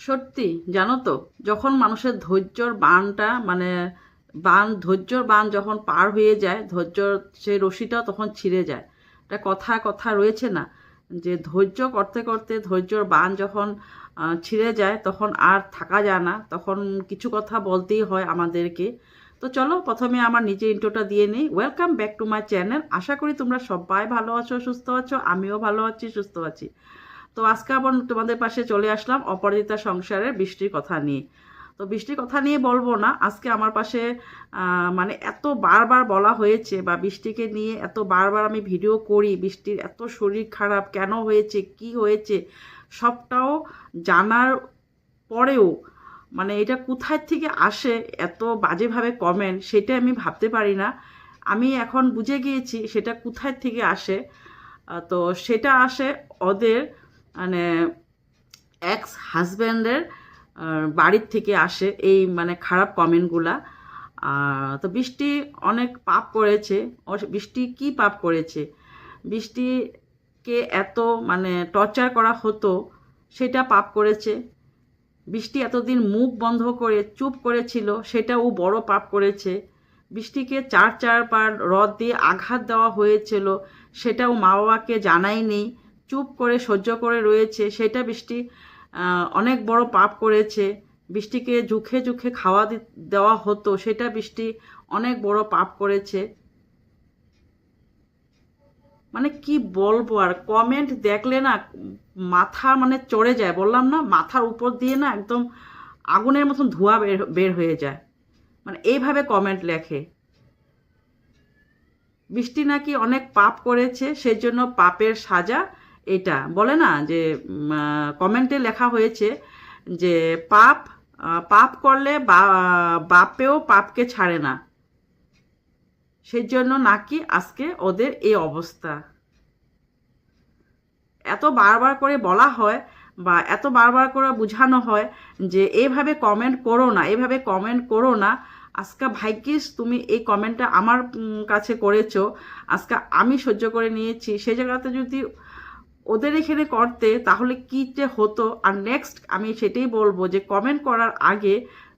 সত্যি, জানো তো, যখন মানুষের ধৈর্যর বানটা মানে বান ধৈর্যর বান যখন পার হয়ে যায়, ধৈর্যর সেই রশিটাও তখন ছিঁড়ে যায়। একটা কথা কথা রয়েছে না, যে ধৈর্য করতে করতে ধৈর্যর বান যখন ছিঁড়ে যায়, তখন আর থাকা যায় না, তখন কিছু কথা বলতেই হয় আমাদেরকে। তো চলো, প্রথমে আমার নিজে ইন্ট্রোটা দিয়ে নিই। Welcome back to my channel আশা করি তোমরা সবাই ভালো আছো, সুস্থ আছো, আমিও ভালো আছি, সুস্থ আছি। তো আজকে আবার তোমাদের পাশে চলে আসলাম অপরাজিতা সংসারের বৃষ্টির কথা নিয়ে। তো বৃষ্টির কথা নিয়ে বলব না, আজকে আমার পাশে মানে এত বারবার বলা হয়েছে বা বৃষ্টিকে নিয়ে এত বারবার আমি ভিডিও করি, বৃষ্টির এত শরীর খারাপ, কেন হয়েছে, কি হয়েছে, সবটাও জানার পরেও মানে এটা কোথায় থেকে আসে, এত বাজেভাবে কমেন্ট সেটা আমি ভাবতে পারি না। আমি এখন বুঝে গিয়েছি সেটা কোথায় থেকে আসে তো সেটা আসে ওদের মানে এক্স হাজব্যান্ডের বাড়ির থেকে আসে এই মানে খারাপ কমেন্টগুলা তো বৃষ্টি অনেক পাপ করেছে। বৃষ্টি কি পাপ করেছে? বৃষ্টিকে এত মানে টর্চার করা হতো, সেটা পাপ করেছে। বৃষ্টি এতদিন মুখ বন্ধ করে, চুপ করেছিল সেটা ও বড় পাপ করেছে। বৃষ্টিকে চার চারবার রদ দিয়ে আঘাত দেওয়া হয়েছিল, সেটাও মা বাবাকে জানায়নি। চুপ করে, সহ্য করে রয়েছে, সেটা বৃষ্টি অনেক বড় পাপ করেছে। বৃষ্টিকে জুখে জুখে খাওয়া দেওয়া হতো, সেটা বৃষ্টি অনেক বড় পাপ করেছে। মানে কি বলব আর কমেন্ট দেখলে না মাথা মানে চড়ে যায়। বললাম না, মাথার উপর দিয়ে না একদম আগুনের মতন ধোঁয়া বের বের হয়ে যায়। মানে এইভাবে কমেন্ট লেখে। বৃষ্টি নাকি অনেক পাপ করেছে সেই জন্য পাপের সাজা এটা বলে না যে কমেন্টে লেখা হয়েছে যে, পাপ পাপ করলে বাপেও পাপকে ছাড়ে না। সেই জন্য নাকি আজকে ওদের এই অবস্থা? এত বারবার করে বলা হয় বা এত বারবার করে বোঝানো হয় যে এইভাবে কমেন্ট করো না এইভাবে কমেন্ট করো না। আজকে ভাগ্যিস তুমি এই কমেন্টটা আমার কাছে করেছ। আজকে আমি সহ্য করে নিয়েছি। সেই জায়গাতে যদি ওদের এখানে করতে তাহলে কী যে হতো? আর নেক্সট আমি সেটাই বলব যে কমেন্ট করার আগে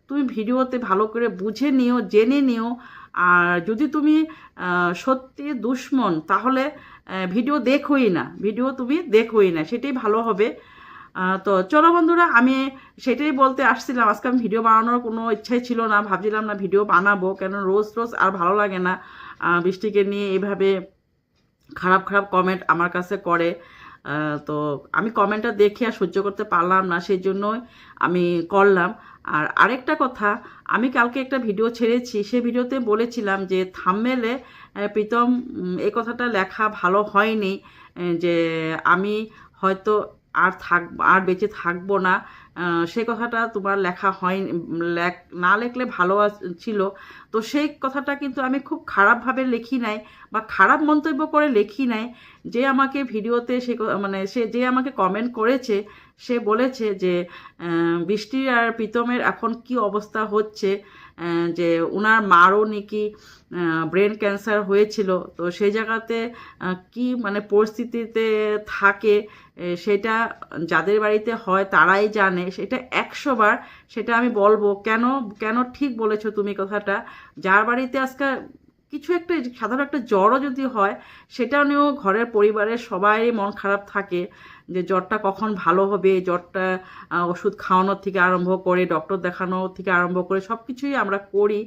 তুমি ভিডিওতে ভালো করে বুঝে নিও, জেনে নিও। আর যদি তুমি সত্যি দুশ্মন, তাহলে ভিডিও দেখোই না। ভিডিও তুমি দেখোই না, সেটাই ভালো হবে। তো চলো বন্ধুরা, আমি সেটাই বলতে আসছিলাম। আজকে আমি ভিডিও বানানোর কোনো ইচ্ছাই ছিল না। ভাবছিলাম না ভিডিও বানাবো, কেন রোজ রোজ আর ভালো লাগে না। বৃষ্টিকে নিয়ে এভাবে খারাপ খারাপ কমেন্ট আমার কাছে করে। তো আমি কমেন্টটা দেখে আর সহ্য করতে পারলাম না সেই জন্য আমি করলাম। আর আরেকটা কথা, আমি কালকে একটা ভিডিও ছেড়েছি সে ভিডিওতে বলেছিলাম যে থামমেলে প্রীতম এই কথাটা লেখা ভালো হয়নি যে আমি হয়তো আর থাক, আর বেঁচে থাকব না সেই কথাটা তোমার লেখা হয় লেখ, না লেখলে ভালো ছিল। তো সেই কথাটা কিন্তু আমি খুব খারাপভাবে লেখি নাই বা খারাপ মন্তব্য করে লেখি নাই। যে আমাকে ভিডিওতে সে মানে সে যে আমাকে কমেন্ট করেছে সে বলেছে যে আহ, বৃষ্টি আর প্রীতমের এখন কি অবস্থা হচ্ছে যে ওনার মারও নাকি ব্রেন ক্যান্সার হয়েছিল। তো সেই জায়গাতে কি মানে পরিস্থিতিতে থাকে সেটা যাদের বাড়িতে হয় তারাই জানে। সেটা একশো বার সেটা আমি বলব। কেন কেন ঠিক বলেছ তুমি কথাটা? যার বাড়িতে আজকে কিছু একটা সাধারণ একটা জ্বরও যদি হয় সেটা নিয়েও ঘরের পরিবারের সবাই মন খারাপ থাকে যে জ্বরটা কখন ভালো হবে, জ্বরটা ওষুধ খাওয়ানোর থেকে আরম্ভ করে ডক্টর দেখানো থেকে আরম্ভ করে সব কিছুই আমরা করি।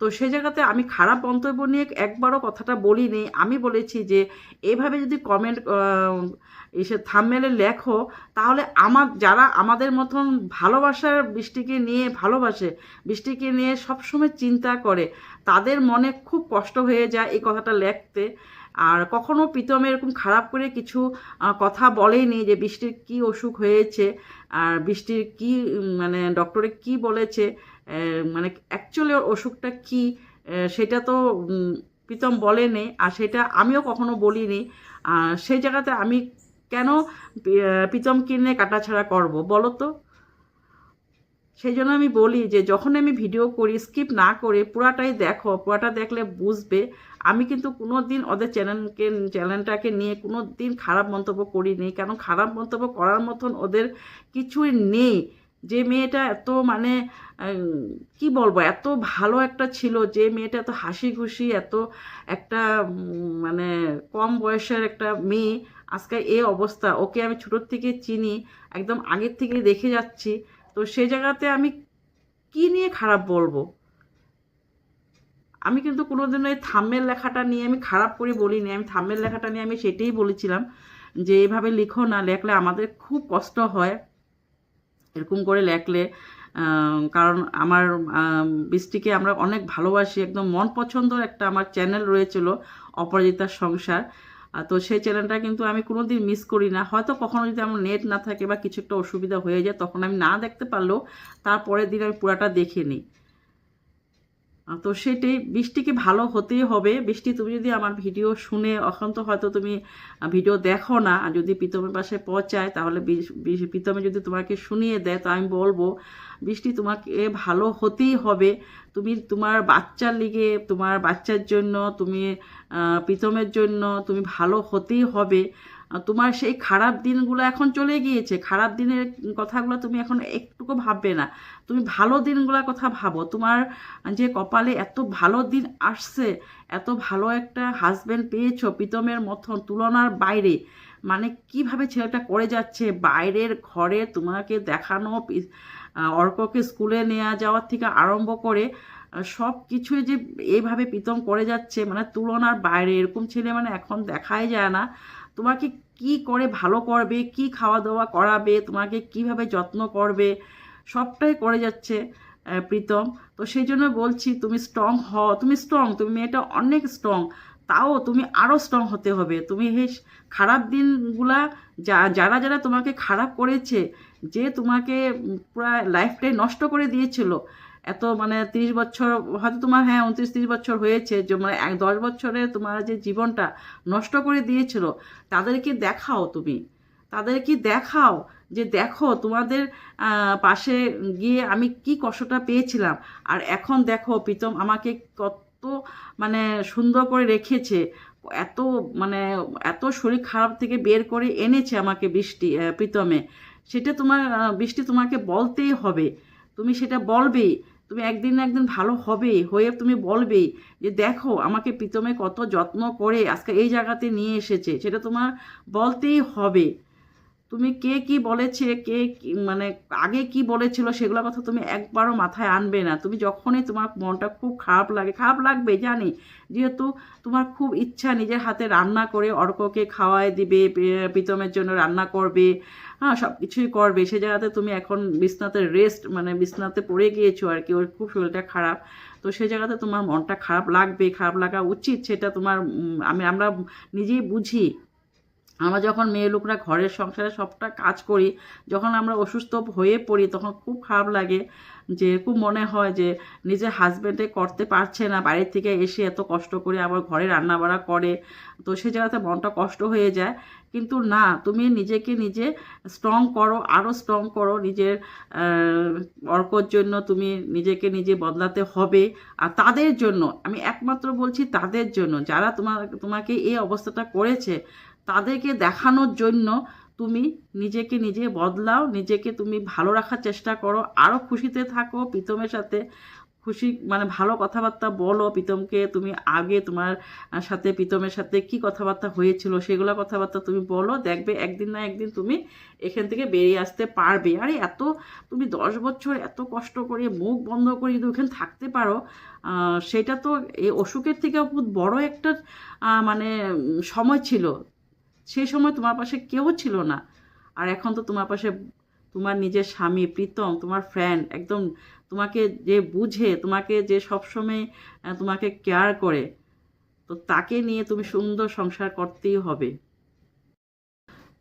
তো সেই জায়গাতে আমি খারাপ মন্তব্য নিয়ে একবারও কথাটা বলিনি। আমি বলেছি যে, এভাবে যদি কমেন্ট এসে থামমেলে লেখো, তাহলে আমার, যারা আমাদের মতন ভালোবাসার বৃষ্টিকে নিয়ে ভালোবাসে, বৃষ্টিকে নিয়ে সবসময় চিন্তা করে, তাদের মনে খুব কষ্ট হয়ে যায় এই কথাটা লেখতে। আর কখনো প্রীতম এরকম খারাপ করে কিছু কথা বলেনি যে বৃষ্টির কি অসুখ হয়েছে, আর বৃষ্টির কি মানে ডক্টরে কি বলেছে মানে অ্যাকচুয়ালি ওর অসুখটা কি? সেটা তো প্রীতম বলেনি আর সেটা আমিও কখনো বলিনি। সেই জায়গাতে আমি কেন আহ, কিনে কাটাছাড়া করব বলো তো? সেই জন্য আমি বলি যে যখন আমি ভিডিও করি স্কিপ না করে পুরাটাই দেখো পুরাটা দেখলে বুঝবে। আমি কিন্তু কোনো দিন ওদের চ্যানেলকে চ্যানেলটাকে নিয়ে কোনো দিন খারাপ মন্তব্য করিনি কেন খারাপ মন্তব্য করার মতন ওদের কিছুই নেই। যে মেয়েটা এত মানে কি বলব, এত ভালো একটা ছিল, যে মেয়েটা এত হাসি খুশি এত একটা মানে কম বয়সের একটা মেয়ে, আজকে এই অবস্থা। ওকে আমি ছোটোর থেকে চিনি, একদম আগের থেকে দেখে যাচ্ছি। তো সেই জায়গাতে আমি কি নিয়ে খারাপ বলব? আমি কিন্তু কোনোদিনও এই থাম্মেল লেখাটা নিয়ে আমি খারাপ করে বলিনি। আমি থাম্মেল লেখাটা নিয়ে আমি সেটাই বলেছিলাম যে, এভাবে লিখো না, লেখলে আমাদের খুব কষ্ট হয়। এরকম করে লেখলে কারণ আমার বৃষ্টিকে আমরা অনেক ভালোবাসি, একদম মন পছন্দর একটা আমার চ্যানেল রয়েছিল, অপরাজিতার সংসার। তো সেই চ্যানেলটা কিন্তু আমি কোনো দিন মিস করি না। হয়তো কখনো যদি আমার নেট না থাকে বা কিছু একটা অসুবিধা হয়ে যায়, তখন আমি না দেখতে পারলেও তারপরের দিন আমি পুরাটা দেখে নিই। তো সেটাই বৃষ্টিকে ভালো হতেই হবে। বৃষ্টি তুমি যদি আমার ভিডিও শুনে এখন তো হয়তো তুমি ভিডিও দেখো না, আর যদি প্রীতমের পাশে পৌঁছায়, তাহলে প্রীতমে যদি তোমাকে শুনিয়ে দেয়, তো আমি বলব, বৃষ্টি তোমাকে ভালো হতেই হবে। তুমি তোমার বাচ্চার লিগে, তোমার বাচ্চার জন্য, তুমি প্রীতমের জন্য তুমি ভালো হতেই হবে। তোমার সেই খারাপ দিনগুলো এখন চলে গিয়েছে। খারাপ দিনের কথাগুলো তুমি এখন একটুকু ভাববে না। তুমি ভালো দিনগুলোর কথা ভাবো। তোমার যে কপালে এত ভালো দিন আসছে, এত ভালো একটা হাজব্যান্ড পেয়েছ প্রীতমের মতন তুলনার বাইরে মানে কীভাবে ছেলেটা করে যাচ্ছে? বাইরের ঘরে তোমাকে দেখানো অর্ককে স্কুলে নেওয়া যাওয়ার থেকে আরম্ভ করে সব কিছুই যে এইভাবে প্রীতম করে যাচ্ছে মানে তুলনার বাইরে, এরকম ছেলে মানে এখন দেখাই যায় না। তোমাকে কি করে ভালো করবে, কি খাওয়া দাওয়া করাবে, তোমাকে কীভাবে যত্ন করবে, সবটাই করে যাচ্ছে প্রীতম। তো সেই জন্য বলছি, তুমি স্ট্রং হও। তুমি স্ট্রং তুমি মেয়েটা অনেক স্ট্রং তাও তুমি আরও স্ট্রং হতে হবে। তুমি হে খারাপ দিনগুলা যা, যারা যারা তোমাকে খারাপ করেছে, যে তোমাকে পুরা লাইফটাই নষ্ট করে দিয়েছিল এত মানে তিরিশ বছর, হয়তো তোমার হ্যাঁ উনত্রিশ তিরিশ বছর হয়েছে, যে মানে এক দশ বছরে তোমার যে জীবনটা নষ্ট করে দিয়েছিল, তাদেরকে দেখাও তুমি। তাদেরকে দেখাও যে দেখো তোমাদের পাশে গিয়ে আমি কি কষ্টটা পেয়েছিলাম। আর এখন দেখো প্রীতম আমাকে কত মানে সুন্দর করে রেখেছে, এত মানে এত শরীর খারাপ থেকে বের করে এনেছে আমাকে বৃষ্টি প্রীতমে। সেটা তোমার বৃষ্টি তোমাকে বলতেই হবে। তুমি সেটা বলবেই। তুমি একদিন না একদিন ভালো হবে হয়ে তুমি বলবেই যে দেখো আমাকে প্রীতমে কত যত্ন করে আজকে এই জায়গাতে নিয়ে এসেছে, সেটা তোমার বলতেই হবে। তুমি কে কি বলেছে, কে মানে আগে কি বলেছিল সেগুলোর কথা তুমি একবারও মাথায় আনবে না। তুমি যখনই তোমার মনটা খুব খারাপ লাগে, খারাপ লাগবে জানি, যেহেতু তোমার খুব ইচ্ছা নিজের হাতে রান্না করে অর্ককে খাওয়ায় দিবে প্রীতমের জন্য রান্না করবে হ্যাঁ সব কিছুই করবে। সে জায়গাতে তুমি এখন বিছনাতে রেস্ট মানে বিছনাতে পড়ে গিয়েছো আর কি, ওর খুব শরীরটা খারাপ। তো সে জায়গাতে তোমার মনটা খারাপ লাগবে, খারাপ লাগা উচিত। সেটা তোমার আমি, আমরা নিজেই বুঝি। আমরা যখন মেয়ে লোকরা ঘরের সংসারে সবটা কাজ করি, যখন আমরা অসুস্থ হয়ে পড়ি, তখন খুব খারাপ লাগে যে, খুব মনে হয় যে, নিজের হাজব্যান্ডে করতে পারছে না বাইরের থেকে এসে এত কষ্ট করে আবার ঘরে রান্না বাড়া করে, তো সে জায়গাতে মনটা কষ্ট হয়ে যায়। কিন্তু না, তুমি নিজেকে নিজে স্ট্রং করো আরও স্ট্রং করো, নিজের অর্কর জন্য তুমি নিজেকে নিজে বদলাতে হবে। আর তাদের জন্য, আমি একমাত্র বলছি তাদের জন্য, যারা তোমার তোমাকে এই অবস্থাটা করেছে তাদেরকে দেখানোর জন্য তুমি নিজেকে নিজে বদলাও, নিজেকে তুমি ভালো রাখার চেষ্টা করো আরও খুশিতে থাকো, প্রীতমের সাথে খুশি মানে ভালো কথাবার্তা বলো, প্রীতমকে তুমি আগে তোমার সাথে, প্রীতমের সাথে কি কথাবার্তা হয়েছিল সেগুলো কথাবার্তা তুমি বলো, দেখবে একদিন না একদিন তুমি এখান থেকে বেরিয়ে আসতে পারবে। আরে এত তুমি দশ বছর এত কষ্ট করে মুখ বন্ধ করে যদি ওখানে থাকতে পারো সেটা তো এই অসুখের থেকে বড় একটা মানে সময় ছিল। সেই সময় তোমার পাশে কেউ ছিল না। আর এখন তো তোমার পাশে তোমার নিজের স্বামী, প্রীতম, তোমার ফ্রেন্ড একদম তোমাকে যে বুঝে, তোমাকে যে সবসময় তোমাকে কেয়ার করে, তো তাকে নিয়ে তুমি সুন্দর সংসার করতেই হবে।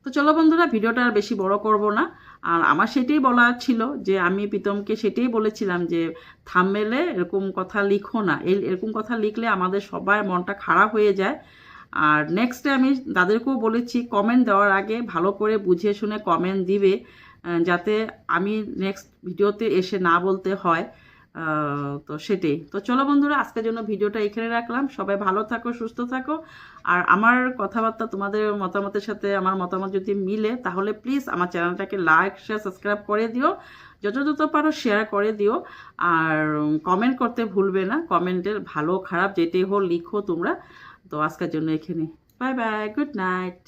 তো চলো বন্ধুরা, ভিডিওটা আর বেশি বড় করব না। আর আমার সেটাই বলা ছিল যে, আমি প্রীতমকে সেটাই বলেছিলাম যে থামমেলে এরকম কথা লিখো না। এরকম কথা লিখলে আমাদের সবার মনটা খারাপ হয়ে যায়। আর নেক্সটে আমি তাদেরকেও বলেছি কমেন্ট দেওয়ার আগে ভালো করে বুঝে শুনে কমেন্ট দিবে যাতে আমি নেক্সট ভিডিওতে এসে না বলতে হয় তো সেটাই। তো চলো বন্ধুরা, আজকের জন্য ভিডিওটা এখানে রাখলাম। সবাই ভালো থাকো, সুস্থ থাকো। আর আমার কথাবার্তা তোমাদের মতামতের সাথে, আমার মতামত যদি মিলে, তাহলে প্লিজ আমার চ্যানেলটাকে লাইক শেয়ার সাবস্ক্রাইব করে দিও। যত পারো শেয়ার করে দিও। আর কমেন্ট করতে ভুলবে না। কমেন্টের ভালো খারাপ যেটাই হোক, লিখো তোমরা। তো আজকের জন্য এখানে বাই বাই গুড নাইট